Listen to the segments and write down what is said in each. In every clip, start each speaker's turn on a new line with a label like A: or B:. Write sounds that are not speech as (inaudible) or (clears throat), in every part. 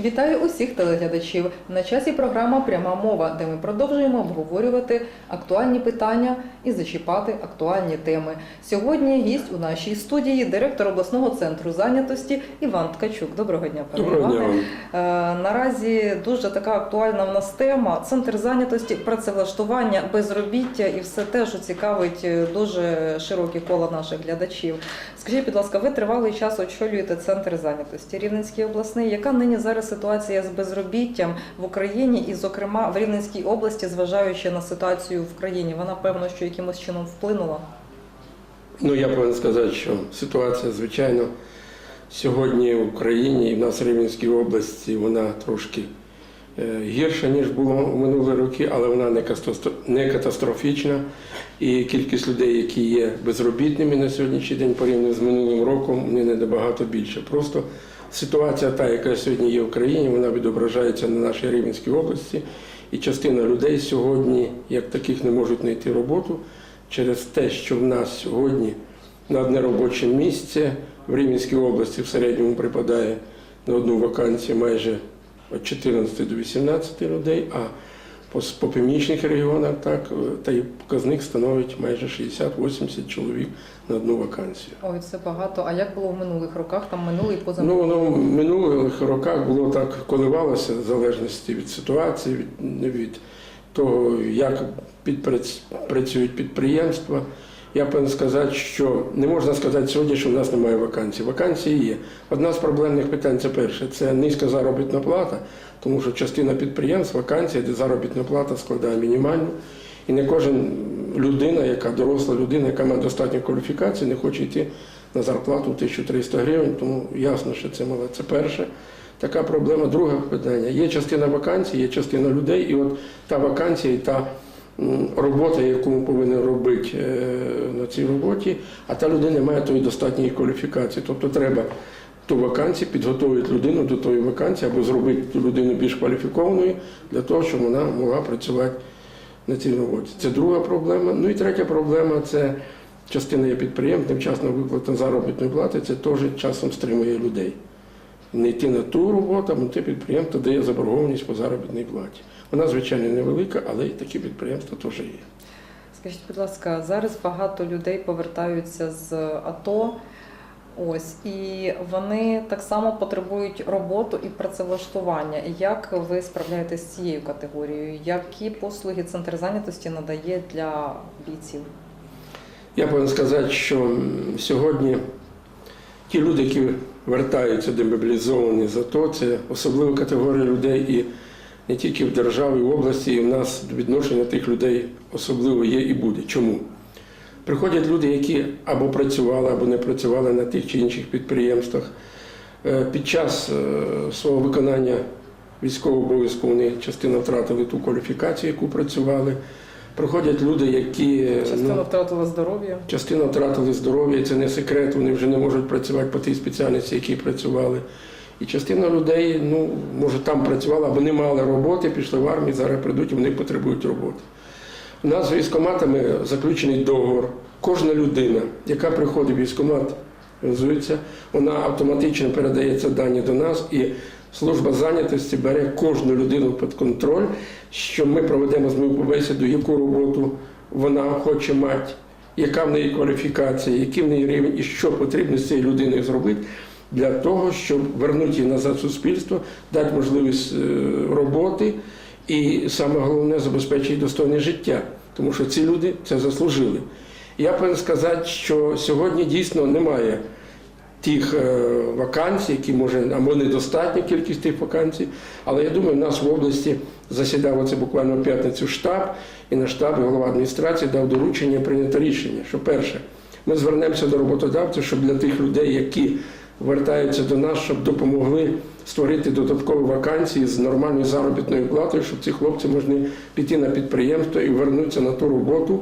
A: Вітаю усіх телеглядачів. На часі програма Пряма мова, де ми продовжуємо обговорювати актуальні питання і зачіпати актуальні теми. Сьогодні гість у нашій студії, директор обласного центру зайнятості Іван Ткачук. Доброго дня, пане
B: Доброго дня
A: Іване.
B: вам.
A: Е, Наразі дуже така актуальна в нас тема. Центр зайнятості, працевлаштування, безробіття і все те, що цікавить е, дуже широке коло наших глядачів. Скажіть, будь ласка, ви тривалий час очолюєте центр зайнятості Рівненський обласний. Яка нині зараз ситуація з безробіттям в Україні і, зокрема, в Рівненській області, зважаючи на ситуацію в країні? Вона певно, що якимось чином вплинула.
B: Ну я повинен сказати, що ситуація, звичайно, сьогодні в Україні і в нас в Рівненській області вона трошки е, гірша, ніж було в минулі роки, але вона не катастрофічна. І кількість людей, які є безробітними на сьогоднішній день порівняно з минулим роком, вони не набагато більше. Просто ситуація, та, яка сьогодні є в країні, вона відображається на нашій Рівненській області. І частина людей сьогодні, як таких, не можуть знайти роботу через те, що в нас сьогодні на одне робоче місце в Рівненській області в середньому припадає на одну вакансію майже від 14 до 18 людей, а по, північних регіонах так, е, та й показник становить майже 60-80 чоловік на одну вакансію.
A: Ой, це багато. А як було в минулих роках? Там минулий поза
B: Ну, воно в минулих роках було так коливалося в залежності від ситуації, від, від того, як підпрац- працюють підприємства. Я повинен сказати, що не можна сказати сьогодні, що в нас немає вакансій. Вакансії є. Одна з проблемних питань це перше, це низька заробітна плата, тому що частина підприємств вакансія, де заробітна плата складає мінімальну. І не кожен людина, яка доросла людина, яка має достатню кваліфікацію, не хоче йти на зарплату 1300 гривень, тому ясно, що це мало. Це перше. Така проблема. Друге питання. Є частина вакансій, є частина людей, і от та вакансія і та робота, яку ми повинні робити е, на цій роботі, а та людина має тої достатньої кваліфікації. Тобто треба ту вакансію, підготувати людину до тої вакансії або зробити ту людину більш кваліфікованою для того, щоб вона могла працювати на цій роботі. Це друга проблема. Ну і третя проблема це частина є підприємств, невчасна виплата заробітної плати, це теж часом стримує людей. Не йти на ту роботу, на те підприємство дає заборгованість по заробітній платі. Вона, звичайно, невелика, але і такі підприємства теж є.
A: Скажіть, будь ласка, зараз багато людей повертаються з АТО. Ось і вони так само потребують роботу і працевлаштування. Як ви справляєтесь з цією категорією? Які послуги центр зайнятості надає для бійців?
B: Я повинен сказати, що сьогодні ті люди, які вертаються демобілізовані з АТО, це особлива категорія людей і не тільки в державі, і в області, і в нас відношення тих людей особливо є і буде. Чому? Приходять люди, які або працювали, або не працювали на тих чи інших підприємствах. Е, Під час е, свого виконання військового обов'язку вони частину втратили ту кваліфікацію, яку працювали. Приходять люди, які е,
A: Частина
B: ну,
A: втратила здоров'я.
B: Частина втратили здоров'я, це не секрет, вони вже не можуть працювати по тій спеціальності, які працювали. І частина людей, ну, може, там працювала, або не мали роботи, пішли в армію, зараз прийдуть і вони потребують роботи. У нас з військкоматами заключений договор. Кожна людина, яка приходить в реалізується, вона автоматично передається дані до нас і служба зайнятості бере кожну людину під контроль, що ми проведемо з ними бесіду, яку роботу вона хоче мати, яка в неї кваліфікація, який в неї рівень і що потрібно з цією людиною зробити для того, щоб вернути її назад в суспільство, дати можливість е, роботи і саме головне забезпечити достойне життя, тому що ці люди це заслужили. Я повинен сказати, що сьогодні дійсно немає тих е, вакансій, які може або недостатня кількість тих вакансій. Але я думаю, в нас в області засідав оце буквально в п'ятницю штаб, і на штабі голова адміністрації дав доручення прийняти рішення, що перше, ми звернемося до роботодавців, щоб для тих людей, які вертаються до нас, щоб допомогли створити додаткові вакансії з нормальною заробітною платою, щоб ці хлопці могли піти на підприємство і вернутися на ту роботу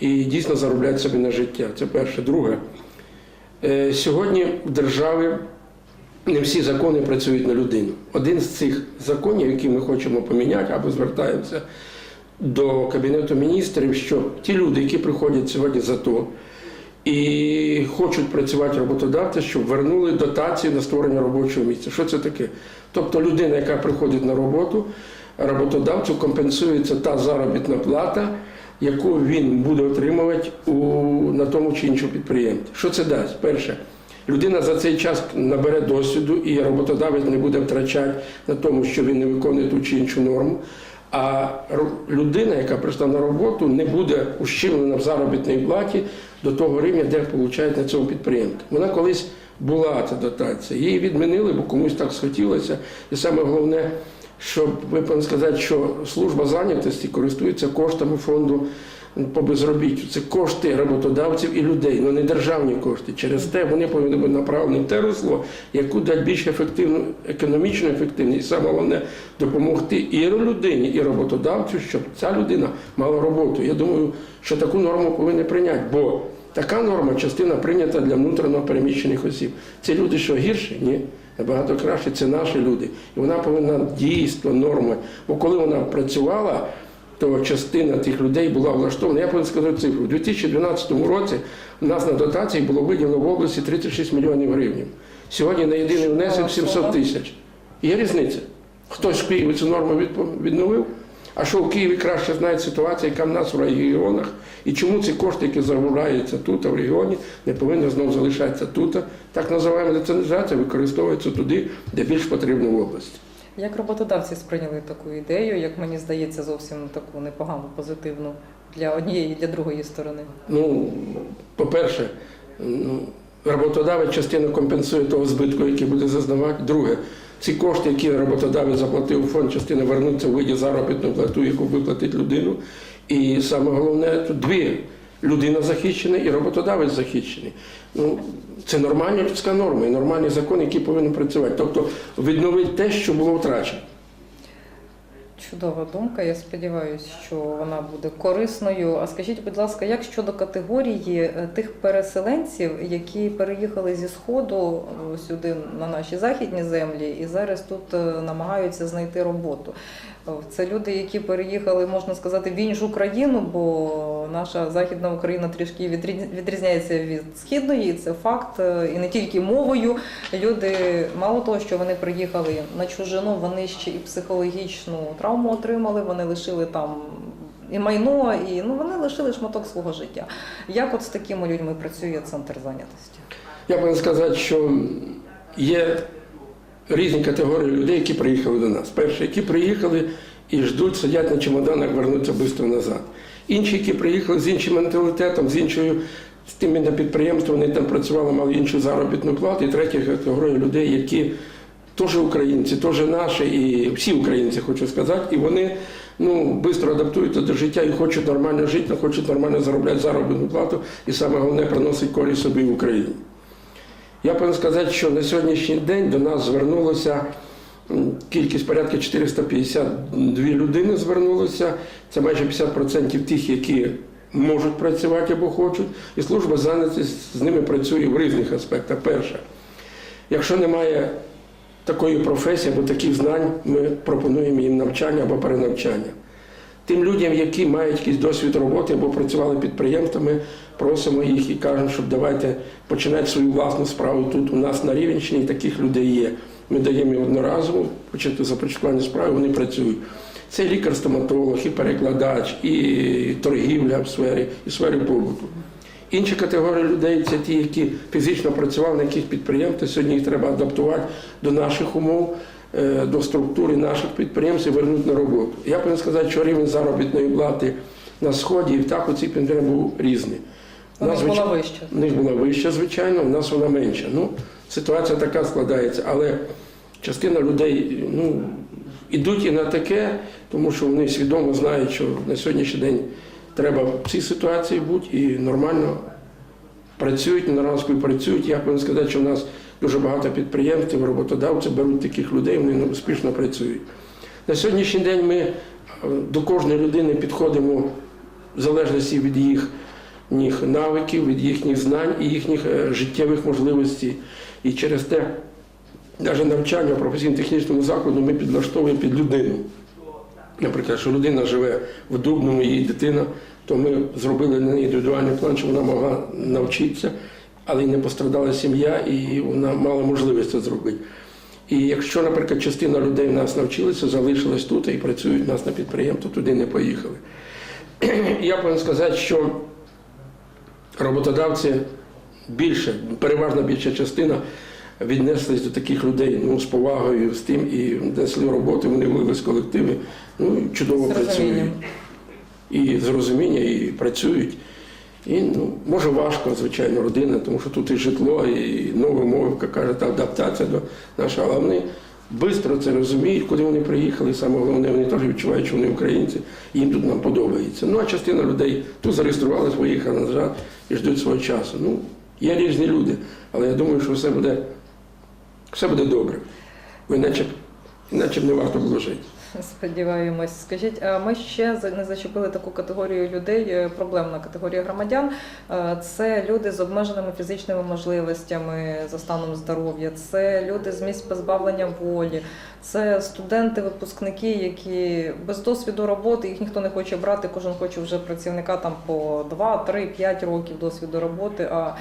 B: і дійсно заробляти собі на життя. Це перше. Друге. Е, Сьогодні в державі не всі закони працюють на людину. Один з цих законів, які ми хочемо поміняти або звертаємося до Кабінету міністрів, що ті люди, які приходять сьогодні за то, і хочуть працювати роботодавці, щоб вернули дотацію на створення робочого місця. Що це таке? Тобто людина, яка приходить на роботу, роботодавцю компенсується та заробітна плата, яку він буде отримувати у, на тому чи іншому підприємстві. Що це дасть? Перше, людина за цей час набере досвіду, і роботодавець не буде втрачати на тому, що він не виконує ту чи іншу норму. А людина, яка прийшла на роботу, не буде ущемлена в заробітній платі до того рівня, де получають на цьому підприємстві. Вона колись була ця дотація. Її відмінили, бо комусь так схотілося. І саме головне, щоб ви сказати, що служба зайнятості користується коштами фонду по безробіттю. Це кошти роботодавців і людей, але не державні кошти. Через те вони повинні бути направлені в те русло, яку дати більш ефективну, економічну ефективність. І саме головне допомогти і людині, і роботодавцю, щоб ця людина мала роботу. Я думаю, що таку норму повинні прийняти, бо така норма частина прийнята для внутрішньо переміщених осіб. Це люди, що гірші? Ні. Набагато краще це наші люди. І вона повинна дійство, норми. Бо коли вона працювала, то частина тих людей була влаштована. Я повинен сказати цифру. У 2012 році у нас на дотації було виділено в області 36 мільйонів гривень. Сьогодні на єдиний внесок 700 тисяч. Є різниця. Хтось в Києві цю норму відновив, а що в Києві краще знає ситуація, яка в нас в регіонах, і чому ці кошти, які заробляються тут, а в регіоні, не повинні знову залишатися тут. Так називаємо децентралізація використовується туди, де більш потрібно в області.
A: Як роботодавці сприйняли таку ідею, як мені здається, зовсім таку непогану, позитивну для однієї і для другої сторони?
B: Ну, по-перше, ну, роботодавець частину компенсує того збитку, який буде зазнавати. Друге, ці кошти, які роботодавець заплатив у фонд, частина вернуться в виді заробітну плату, яку виплатить людину. І саме головне, тут дві. Людина захищена і роботодавець захищений. Ну, це нормальна людська норма і нормальний закон, який повинен працювати. Тобто відновити те, що було втрачено.
A: Чудова думка. Я сподіваюся, що вона буде корисною. А скажіть, будь ласка, як щодо категорії е, тих переселенців, які переїхали зі сходу е, сюди на наші західні землі, і зараз тут е, намагаються знайти роботу? Це люди, які переїхали, можна сказати, в іншу країну, бо наша західна Україна трішки відрі- відрізняється від східної. і Це факт, е, і не тільки мовою. Люди мало того, що вони приїхали на чужину, вони ще і психологічну травму отримали. Вони лишили там і майно, і ну вони лишили шматок свого життя. Як от з такими людьми працює центр зайнятості?
B: Я повинен сказати, що є різні категорії людей, які приїхали до нас. Перші, які приїхали і ждуть, сидять на чемоданах, вернуться швидко назад. Інші, які приїхали з іншим менталітетом, з іншою з тими на підприємстві, вони там працювали, мали іншу заробітну плату. І третя категорія людей, які теж українці, теж наші, і всі українці, хочу сказати, і вони ну, швидко адаптуються до життя і хочуть нормально жити, хочуть нормально заробляти заробітну плату, і саме головне приносить користь собі в Україні. Я повинен сказати, що на сьогоднішній день до нас звернулося кількість порядка 452 людини звернулося. Це майже 50% тих, які можуть працювати або хочуть. І служба зайнятості з ними працює в різних аспектах. Перше, якщо немає такої професії або таких знань, ми пропонуємо їм навчання або перенавчання. Тим людям, які мають якийсь досвід роботи або працювали підприємствами, просимо їх і кажемо, щоб давайте починати свою власну справу тут. У нас на Рівенщині таких людей є. Ми даємо їм одноразово почати започаткування справи, вони працюють. Це лікар-стоматолог, і перекладач, і торгівля в сфері, і в сфері побуту. Інші категорії людей це ті, які фізично працювали на яких підприємствах. Сьогодні їх треба адаптувати до наших умов, до структури наших підприємств і вернути на роботу. Я повинен сказати, що рівень заробітної плати на сході і так у цих підприємств був різний.
A: У них була вища.
B: в них була вища, звичайно, в нас вона менша. Ну, ситуація така складається, але частина людей ну, ідуть і на таке, тому що вони свідомо знають, що на сьогоднішній день треба в цій ситуації бути і нормально працюють, на співпрацюють. Я повинен сказати, що в нас дуже багато підприємств, роботодавці беруть таких людей, вони успішно працюють. На сьогоднішній день ми е, до кожної людини підходимо в залежності від їх їхніх навиків, від їхніх знань і їхніх е, життєвих можливостей. І через те, навіть навчання в професійно-технічному закладу ми підлаштовуємо під людину. Наприклад, що людина живе в Дубному, її дитина то ми зробили на неї індивідуальний план, щоб вона могла навчитися, але й не пострадала сім'я, і вона мала можливість це зробити. І якщо, наприклад, частина людей в нас навчилися, залишилась тут і працюють у нас на підприємстві, туди не поїхали. (clears throat) Я повинен сказати, що роботодавці більше, переважна більша частина віднеслись до таких людей ну, з повагою, з тим і внесли роботу, вони вивели з колективи, ну, чудово працюють. І з розуміння, і працюють. І ну, може важко, звичайно, родина, тому що тут і житло, і нова мовка, каже, та адаптація до нашого, але вони швидко це розуміють, куди вони приїхали. І саме головне, вони теж відчувають, що вони українці, їм тут нам подобається. Ну а частина людей тут зареєструвалися, поїхали назад і ждуть свого часу. Ну, є різні люди, але я думаю, що все буде, все буде добре. Бо іначе, іначе б не варто було жити. (laughs)
A: Сподіваємось. Скажіть, ми ще не зачепили таку категорію людей, е, проблемна категорія громадян. Е, Це люди з обмеженими фізичними можливостями за станом здоров'я, це люди з місць позбавлення волі, це студенти, випускники, які без досвіду роботи, їх ніхто не хоче брати, кожен хоче вже працівника там по 2, 3, 5 років досвіду роботи. А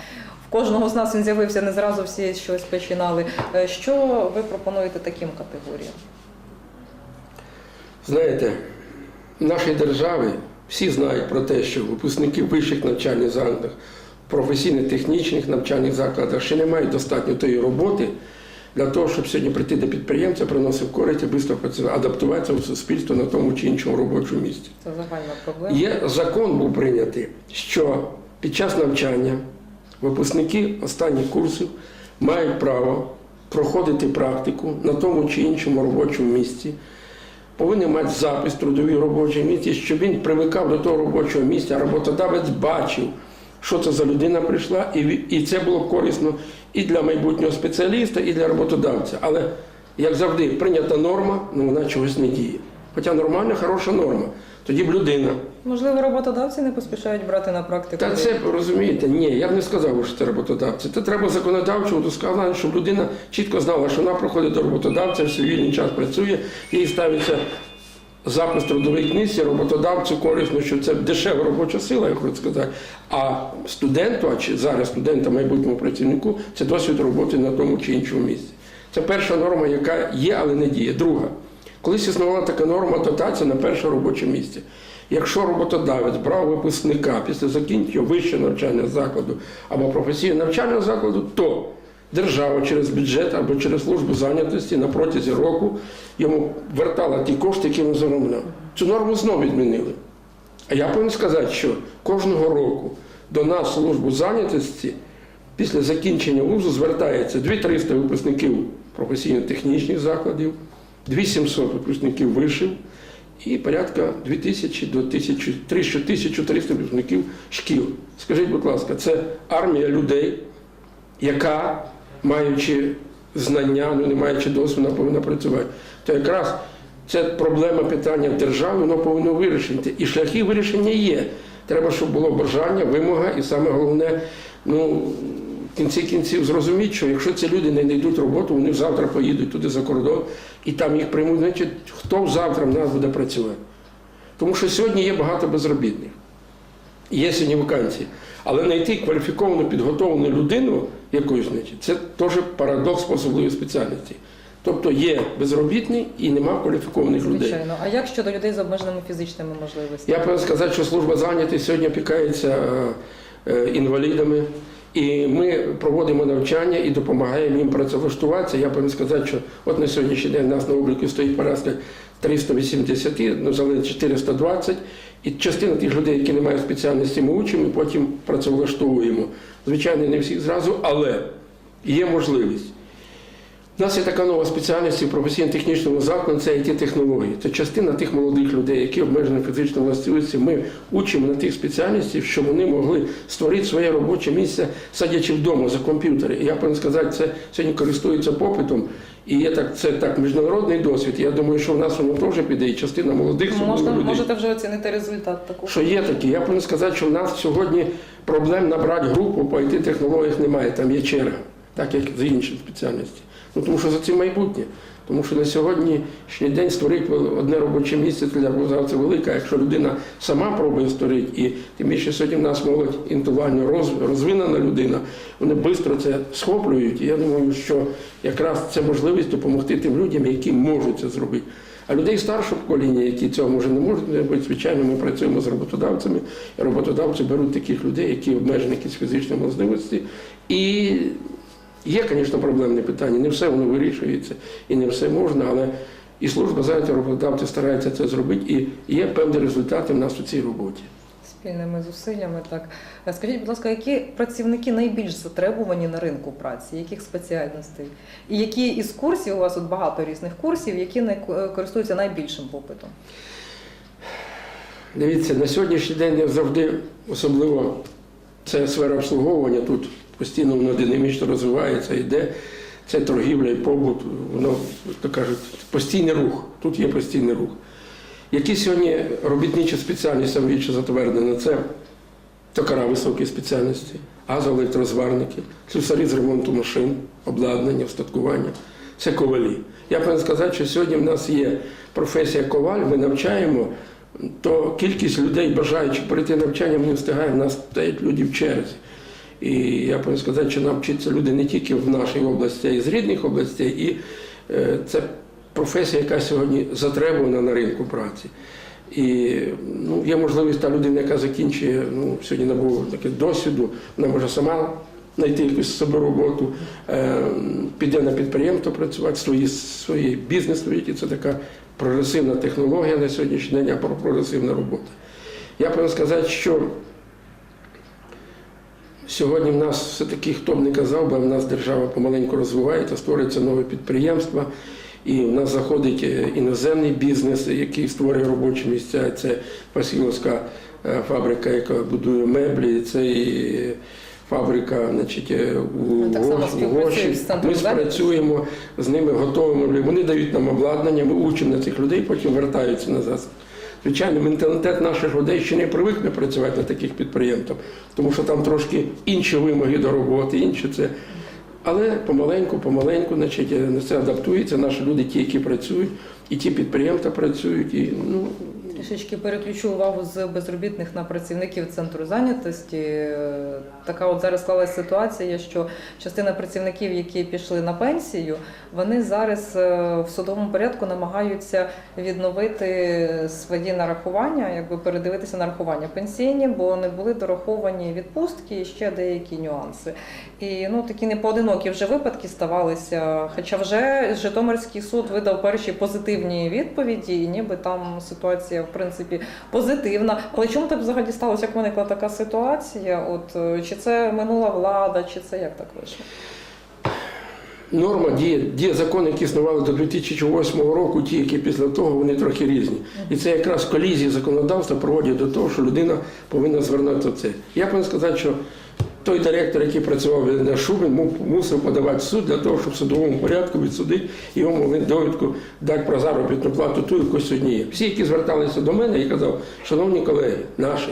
A: кожного з нас він з'явився не зразу всі щось починали. Е, Що ви пропонуєте таким категоріям?
B: Знаєте, в нашій державі всі знають про те, що випускники вищих навчальних закладів, професійно-технічних навчальних закладах ще не мають достатньо тої роботи для того, щоб сьогодні прийти до підприємця, приносив користь і швидко адаптуватися в суспільство на тому чи іншому робочому місці.
A: Це загальна проблема.
B: Є закон був прийнятий, що під час навчання випускники останніх курсів мають право проходити практику на тому чи іншому робочому місці, повинен мати запис трудовий робочий місці, щоб він привикав до того робочого місця, роботодавець бачив, що це за людина прийшла, і, і це було корисно і для майбутнього спеціаліста, і для роботодавця. Але, як завжди, прийнята норма, ну вона чогось не діє. Хоча нормальна, хороша норма. Тоді б людина
A: Можливо, роботодавці не поспішають брати на практику.
B: та це розумієте, ні, я б не сказав, що це роботодавці. Це треба законодавчо удосконалення, щоб людина чітко знала, що вона проходить до роботодавця, в свій вільний час працює, їй ставиться запис трудової книжці, роботодавцю корисно, що це дешева робоча сила, я хочу сказати. А студенту, а чи зараз студента, майбутньому працівнику, це досвід роботи на тому чи іншому місці. Це перша норма, яка є, але не діє. Друга. Колись існувала така норма дотація на перше робоче місце. Якщо роботодавець брав випускника після закінчення вищого навчального закладу або професійного навчального закладу, то держава через бюджет або через службу зайнятості на протязі року йому вертала ті кошти, які він заробляв. Цю норму знову відмінили. А я повинен сказати, що кожного року до нас службу зайнятості після закінчення вузу звертається 2300 випускників професійно-технічних закладів, 2700 випускників вишів і порядка 2000 до 1300 1300 випускників шкіл. Скажіть, будь ласка, це армія людей, яка, маючи знання, ну не маючи досвіду, вона повинна працювати. То якраз це проблема питання держави, воно повинно вирішити. І шляхи вирішення є. Треба, щоб було бажання, вимога, і саме головне, ну, в кінці кінців зрозуміти, що якщо ці люди не знайдуть роботу, вони завтра поїдуть туди за кордон і там їх приймуть, значить, хто завтра в нас буде працювати. Тому що сьогодні є багато безробітних. Є сьогодні вакансії. Але знайти кваліфіковану, підготовлену людину якусь, значить, це теж парадокс по особливій спеціальності. Тобто є безробітний і нема кваліфікованих людей.
A: Звичайно. А як щодо людей з обмеженими фізичними можливостями?
B: Я повинен сказати, що служба зайнятості сьогодні опікається е, інвалідами, і ми проводимо навчання і допомагаємо їм працевлаштуватися. Я повинен сказати, що от на сьогоднішній день у нас на обліку стоїть порядка 380, ну залежить 420. І частина тих людей, які не мають спеціальності, ми учимо, і потім працевлаштовуємо. Звичайно, не всіх зразу, але є можливість. У нас є така нова спеціальність в професійно-технічному закладі це it технології. Це частина тих молодих людей, які обмежені фізичною властивістю. Ми учимо на тих спеціальностях, щоб вони могли створити своє робоче місце, сидячи вдома за комп'ютери. Я повинен сказати, це сьогодні користується попитом. І є так, це так міжнародний досвід. Я думаю, що в нас воно теж піде, і частина молодих
A: Можна,
B: особливо людей.
A: можете вже оцінити результат такого.
B: Що є такі? Я повинен сказати, що в нас сьогодні проблем набрати групу по it технологіях немає, там є черга, так як з інших спеціальностей. Ну тому що за цим майбутнє. Тому що на сьогоднішній день створити одне робоче місце для арбузавця велика. Якщо людина сама пробує створити, і тим більше сьогодні в нас молодь інтелектуально роз- розвинена людина, вони швидко це схоплюють. І я думаю, що якраз це можливість допомогти тим людям, які можуть це зробити. А людей старшого покоління, які цього може не можуть робити, звичайно, ми працюємо з роботодавцями, і роботодавці беруть таких людей, які обмежені якісь фізичні можливості. І Є, звісно, проблемні питання, не все воно вирішується і не все можна, але і служба зайняття роботодавці старається це зробити, і є певні результати в нас у цій роботі.
A: Спільними зусиллями, так. Скажіть, будь ласка, які працівники найбільш затребувані на ринку праці, яких спеціальностей? І які із курсів, у вас тут багато різних курсів, які най- е, користуються найбільшим попитом?
B: Дивіться, на сьогоднішній день я завжди, особливо це сфера обслуговування, тут постійно воно динамічно розвивається, йде. Це торгівля і побут, воно, то кажуть, постійний рух. Тут є постійний рух. Які сьогодні робітничі спеціальності більше затвердені? Це токара високої спеціальності, газоелектрозварники, слюсарі з ремонту машин, обладнання, устаткування. Це ковалі. Я повинен сказати, що сьогодні в нас є професія коваль, ми навчаємо, то кількість людей, бажаючих пройти навчання, ми не встигаємо, в нас стоять люди в черзі. І я повинен сказати, що нам вчаться люди не тільки в нашій області, а й з рідних областей. І е, це професія, яка сьогодні затребувана на ринку праці. І ну, є можливість та людина, яка закінчує, ну, сьогодні набув таке досвіду, вона може сама знайти якусь собі роботу, е, піде на підприємство працювати, свої, свої бізнес. І Це така прогресивна технологія на сьогоднішній день, а про- прогресивна робота. Я повинен сказати, що Сьогодні в нас все-таки, хто б не казав, бо в нас держава помаленьку розвивається, створюються нові підприємства, і в нас заходить е, іноземний бізнес, який створює робочі місця. Це Василівська е, фабрика, яка будує меблі, це і фабрика значить, е, у
A: так
B: Гоші. Ми спрацюємо з ними, готовимо. Вони дають нам обладнання, ми учимо на цих людей, потім вертаються назад. Звичайно, менталітет наших людей ще не привикне працювати на таких підприємствах, тому що там трошки інші вимоги до роботи, інші це. Але помаленьку, помаленьку, значить, на це адаптується. Наші люди, ті, які працюють, і ті підприємства працюють. І, ну,
A: Трішечки переключу увагу з безробітних на працівників центру зайнятості. Така от зараз склалася ситуація, що частина працівників, які пішли на пенсію, вони зараз е, в судовому порядку намагаються відновити свої нарахування, якби передивитися нарахування пенсійні, бо не були дораховані відпустки і ще деякі нюанси. І ну такі непоодинокі вже випадки ставалися. Хоча вже Житомирський суд видав перші позитивні відповіді, і ніби там ситуація в принципі позитивна. Але чому так взагалі сталося, як виникла така ситуація? От е, чи це минула влада, чи це як так вийшло?
B: Норма діє, діє закони, які існували до 2008 року, ті, які після того, вони трохи різні. І це якраз колізії законодавства проводять до того, що людина повинна звернути це. Я повинен сказати, що той директор, який працював на Шубин, му- мусив подавати в суд для того, щоб в судовому порядку відсудити йому могли довідку дати про заробітну плату ту, яку сьогодні є. Всі, які зверталися до мене, я казав, шановні колеги, наші,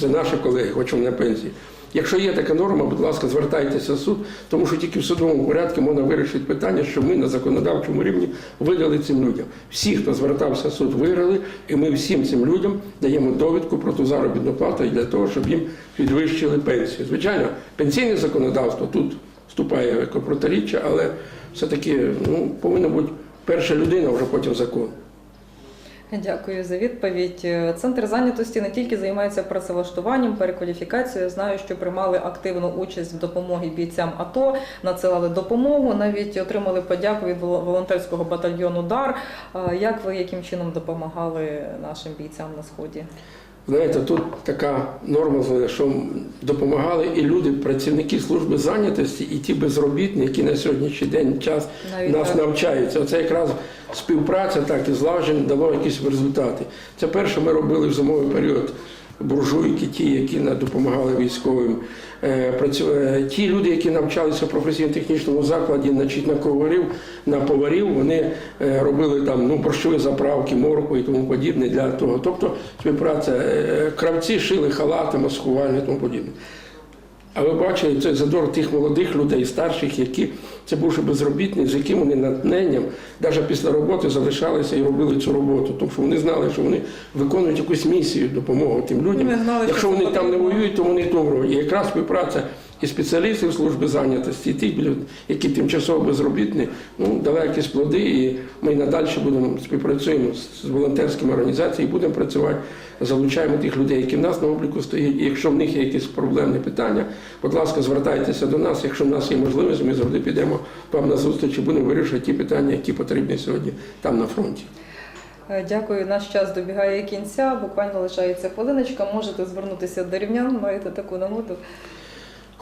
B: це наші колеги, хочемо на пенсії. Якщо є така норма, будь ласка, звертайтеся в суд, тому що тільки в судовому порядку можна вирішити питання, що ми на законодавчому рівні видали цим людям. Всі, хто звертався в суд, виграли, і ми всім цим людям даємо довідку про ту заробітну плату для того, щоб їм підвищили пенсію. Звичайно, пенсійне законодавство тут вступає як протиріччя, але все-таки ну, повинна бути перша людина, вже потім закон.
A: Дякую за відповідь. Е, Центр зайнятості не тільки займається працевлаштуванням, перекваліфікацією. Знаю, що приймали активну участь в допомогі бійцям АТО, надсилали допомогу, навіть отримали подяку від воло- волонтерського батальйону Дар. Е, Як ви яким чином допомагали нашим бійцям на сході?
B: Знаєте, тут така норма, що допомагали і люди, працівники служби зайнятості, і ті безробітні, які на сьогоднішній день час
A: Навіть
B: нас
A: так.
B: навчаються. Оце якраз співпраця так і злагодження дало якісь результати. Це перше ми робили в зимовий період. Буржуйки, ті, які допомагали військовим, Е, е, ті люди, які навчалися в професійно-технічному закладі, значить, на коварів, на поварів, вони е, робили там ну, борщові заправки, морку і тому подібне для того. Тобто співпраця, кравці шили халати, маскувальні і тому подібне. А ви бачили цей задор тих молодих людей, старших, які це бувши безробітні, з яким вони натненням, навіть після роботи залишалися і робили цю роботу, тому що вони знали, що вони виконують якусь місію допомогу тим людям.
A: Знали,
B: Якщо вони там не воюють, то вони добро. І якраз співпраця і спеціалістів служби зайнятості, і тих, які тимчасово безробітні, ну, дала якісь плоди, і ми надалі будемо співпрацюємо з- волонтерськими організаціями, будемо працювати, залучаємо тих людей, які в нас на обліку стоять. І якщо в них є якісь проблемні питання, будь ласка, звертайтеся до нас. Якщо в нас є можливість, ми завжди підемо вам на зустріч і будемо вирішувати ті питання, які потрібні сьогодні там на фронті.
A: Е, Дякую. Наш час добігає кінця. Буквально лишається хвилиночка. Можете звернутися до рівнян, маєте таку нагоду.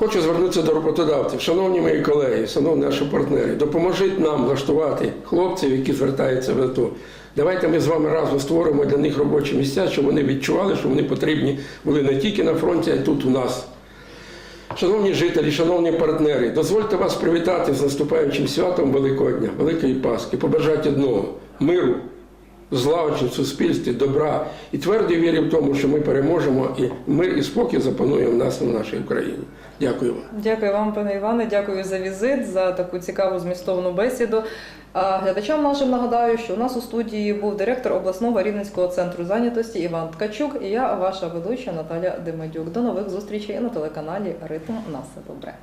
B: Хочу звернутися до роботодавців. Шановні мої колеги, шановні наші партнери, допоможіть нам влаштувати хлопців, які звертаються в АТО. Давайте ми з вами разом створимо для них робочі місця, щоб вони відчували, що вони потрібні були не тільки на фронті, а й тут у нас. Шановні жителі, шановні партнери, дозвольте вас привітати з наступаючим святом Великодня, Великої Пасхи, побажати одного миру, злагоджень в суспільстві, добра і твердої вірі в тому, що ми переможемо і мир і спокій запанує в нас в нашій Україні. Дякую вам.
A: Дякую вам, пане Іване. Дякую за візит, за таку цікаву змістовну бесіду. А глядачам нашим нагадаю, що у нас у студії був директор обласного рівненського центру зайнятості Іван Ткачук і я, ваша ведуча Наталя Демедюк. До нових зустрічей на телеканалі Ритм на все добре.